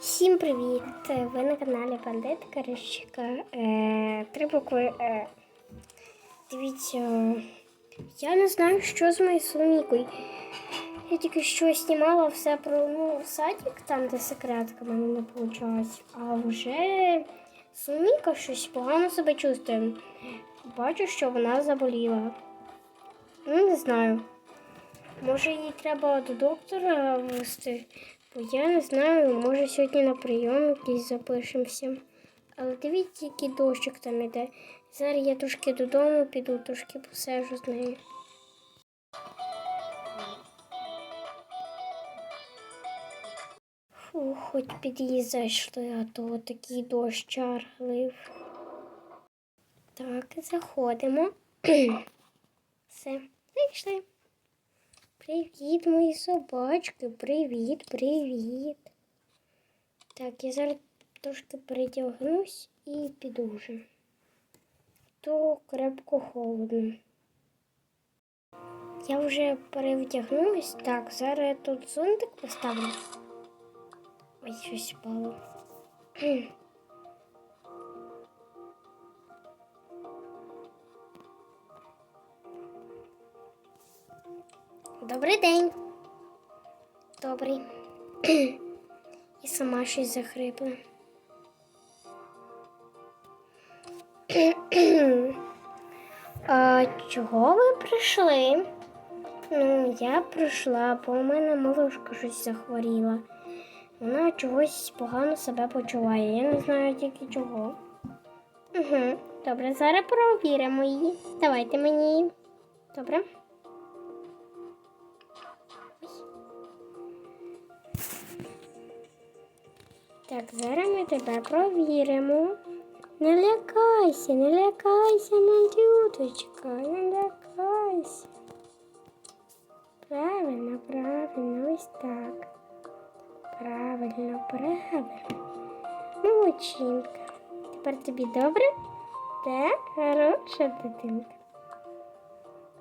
Всім привіт! Ви на каналі Бандит Карищика. Е, три букви. Е. Дивіться, я не знаю, що з моєю Соломікою. Я тільки що знімала все про ну, садик, там, де секретка в мене не вийшло. А вже Соломіка щось погано себе чувствує. Бачу, що вона заболіла. Ну, не знаю. Може, їй треба до доктора вести, я не знаю, може сьогодні на прийом якийсь запишемося. Але дивіться, який дощик там іде. Зараз я трошки додому піду, трошки посежу з нею. Фу, хоч під'їзд зайшли, а то такий дощ чарглив. Так, заходимо. Все, зайшли. Привіт, мої собачки. Привіт, привіт. Так, я зараз трошки передягнусь і піду вже. То крепко холодно. Я вже перевдягнулась. Так, зараз я тут зонтик поставлю. Ой, щось впало. Добрий день. Добрий. І сама щось захрипла. а чого ви прийшли? Ну, я прийшла, бо у мене малушка щось захворіла. Вона чогось погано себе почуває. Я не знаю тільки чого. Угу. Добре, зараз провіримо її. Давайте мені. Добре. Так, зараз ми тебе провіримо. Не лякайся, не лякайся, малюточка, не лякайся. Правильно, правильно, ось так. Правильно, правильно. Молодчинка. Тепер тобі добре? Так, хороша дитинка.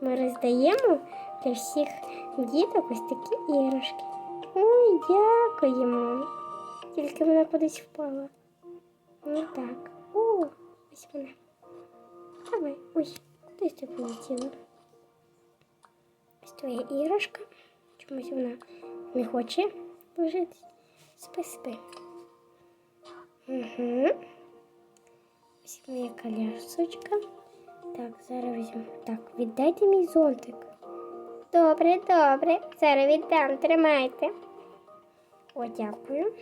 Ми роздаємо для всіх діток ось такі іграшки. Ой, дякуємо. Тільки вона кудись впала. Ну так. О, ось вона. Давай. Ой, кудись ти полетіла. Ось твоя іграшка. Чомусь вона не хоче лежати. Спи, спи. Угу. Ось моя колясочка. Так, зараз візьму. Так, віддайте мій зонтик. Добре, добре. Зараз віддам, тримайте. О, дякую.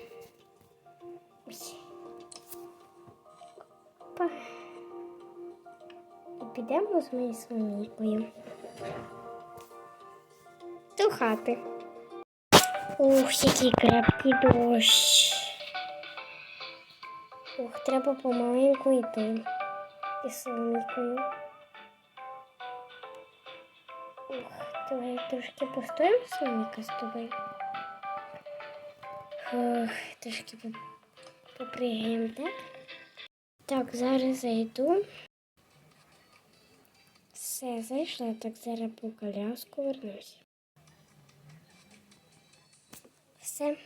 Опа. І підемо з моєю соломійкою. До хати. Ух, який крепкий дощ. Ух, треба помаленьку йти. І соломійкою. Ух, давай трошки постоїмо соломійка з тобою. Ух, трошки по- попригаємо, так? Так, зараз зайду. Все, зайшла, так зараз по коляску вернусь. Все.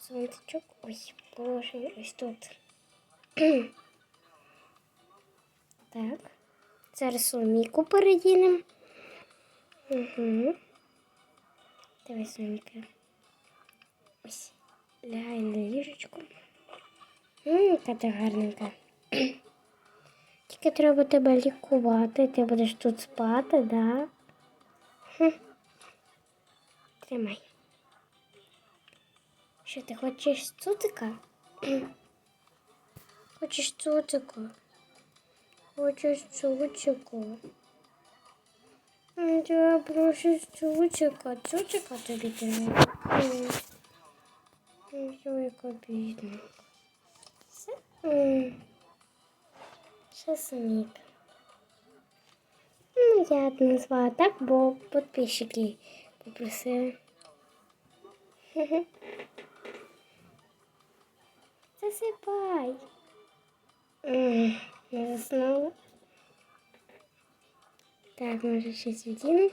Зонтичок ось положив ось тут. так. Зараз соломійку передінемо. Угу. Давай соломійка. Ось. Лягай на ліжечку. Яка ти гарненька. Тільки треба тебе лікувати. Ти будеш тут спати, да? Тримай. Що ти хочеш цуцика? Хочеш цуцика? Хочеш цуцика? М, Я прошу цуцика. Цуцика тобі треба. М. Ой, яка бідна. Все? М. Ще сумік. Ну, я б назвала так, бо підписчики попросили. Хе-хе. Засипай. М, Не заснула. Так, може щось віддіну.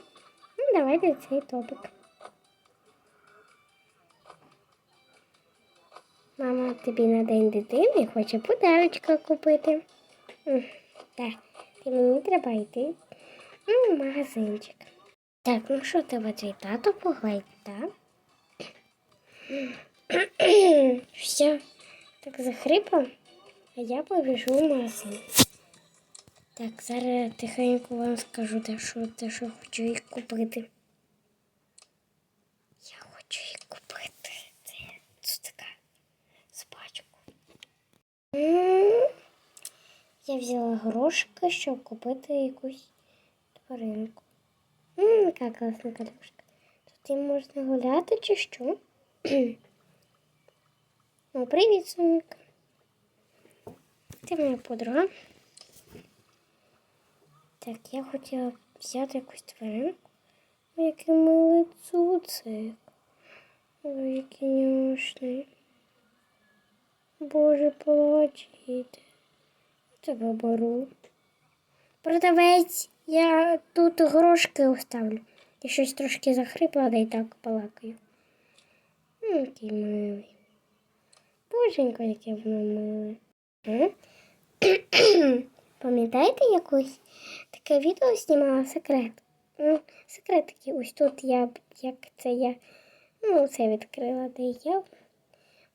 Ну, давайте цей топик. Мама тобі на день дитини хоче подарочка купити. Так, ти мені треба йти в магазинчик. Так, ну що тебе твій тато погладить, так? Все, так захрипав, а я побіжу в магазин. Так, зараз тихенько вам скажу, те, що, те, що хочу їх купити. Я хочу їх купити. Це цуцика собачку. М, Я взяла грошики, щоб купити якусь тваринку. М, яка класна калюшка. Тут їм можна гуляти чи що? О, привіт, Соніка. Ти моя подруга. Так, я хотіла взяти якусь тваринку. Який милий цуцик. Ой, який няшний. Боже, плачете. Тебе беру. Продавець, я тут грошки оставлю. Я щось трошки захрипла, да й так балакаю. Який милий. Боженько, яке воно миле. Пам'ятаєте якось таке відео знімала секрет? Ну, секрет такий, ось тут я, як це я, ну, це відкрила, де я.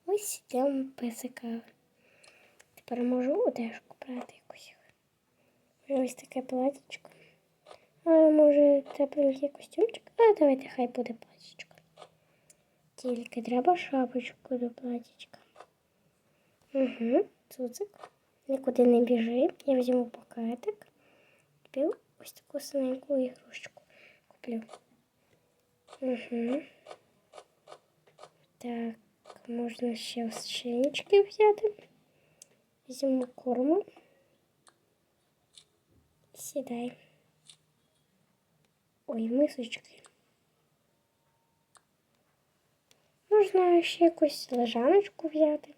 Ось там песика. Тепер можу одежку брати якусь. Ось таке платічко. А може тепленький костюмчик? А давайте хай буде платічко. Тільки треба шапочку до платічка. Угу, цуцик. Нікуди не біжи. Я візьму пакетик. Куплю ось таку синеньку ігрушечку. Куплю. Угу. Так, можна ще щенички взяти. Візьму корму. Сідай. Ой, мисочки. Можна ще якусь лежаночку взяти.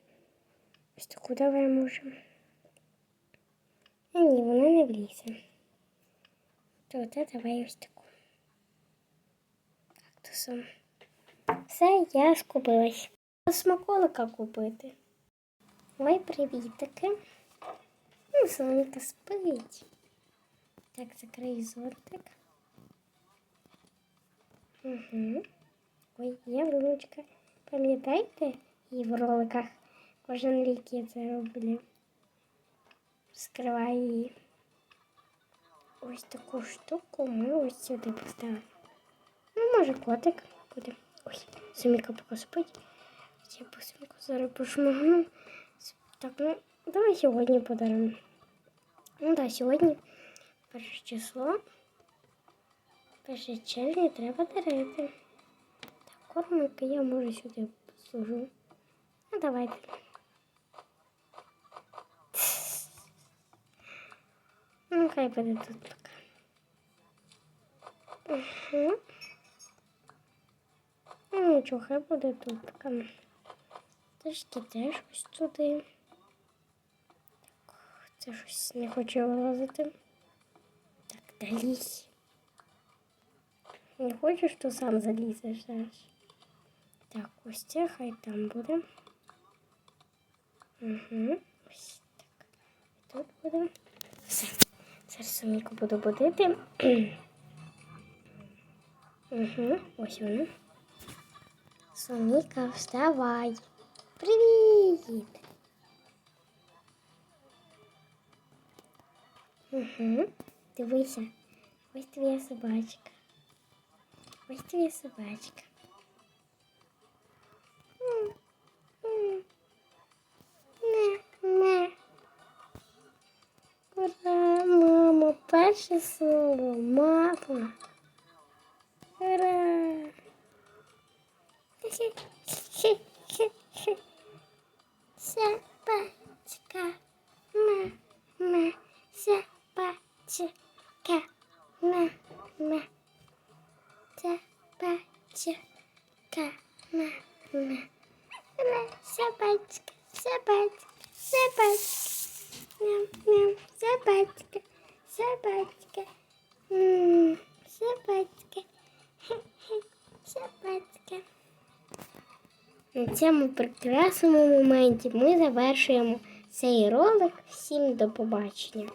Ось таку давай можемо. А ні, вона не влізе. То це давай ось таку. Кактусом. Все, я скупилась. Смаколика купити. Ой, привітики. Ну, Сонька спить. Так, закрий зортик. Угу. Ой, є ручка. Пам'ятаєте? І в роликах кожен рік я це роблю. Скриваю її. Ось таку штуку ми ось сюди поставимо. Ну, може, котик буде. Ой, Суміка поки спить. Я по суміку зараз пошмагну. Так, ну, давай сьогодні подаримо. Ну так, сьогодні перше число. Перше червня треба дарити. Так, кормика я може сюди посужу. Ну, давайте. Ну, хай буде тут поки. Угу. Ну, нічого, хай буде тут поки. Трішки теж ось туди. Так, це щось не хоче вилазити. Так, далізь. Не хочеш, то сам залізеш зараз. Так, ось це хай там буде. Угу. Ось так. І тут буде. Все. Зараз Соміку буду будити. угу. Ось вона. Соніка, вставай. Привіт. Угу. Дивися. Ось твоя собачка. Ось твоя собачка. Не, не. Ура, мама, перше слово, мама. Собачка, собачка. Собачка. Собачка. На цьому прекрасному моменті ми завершуємо цей ролик. Всім до побачення.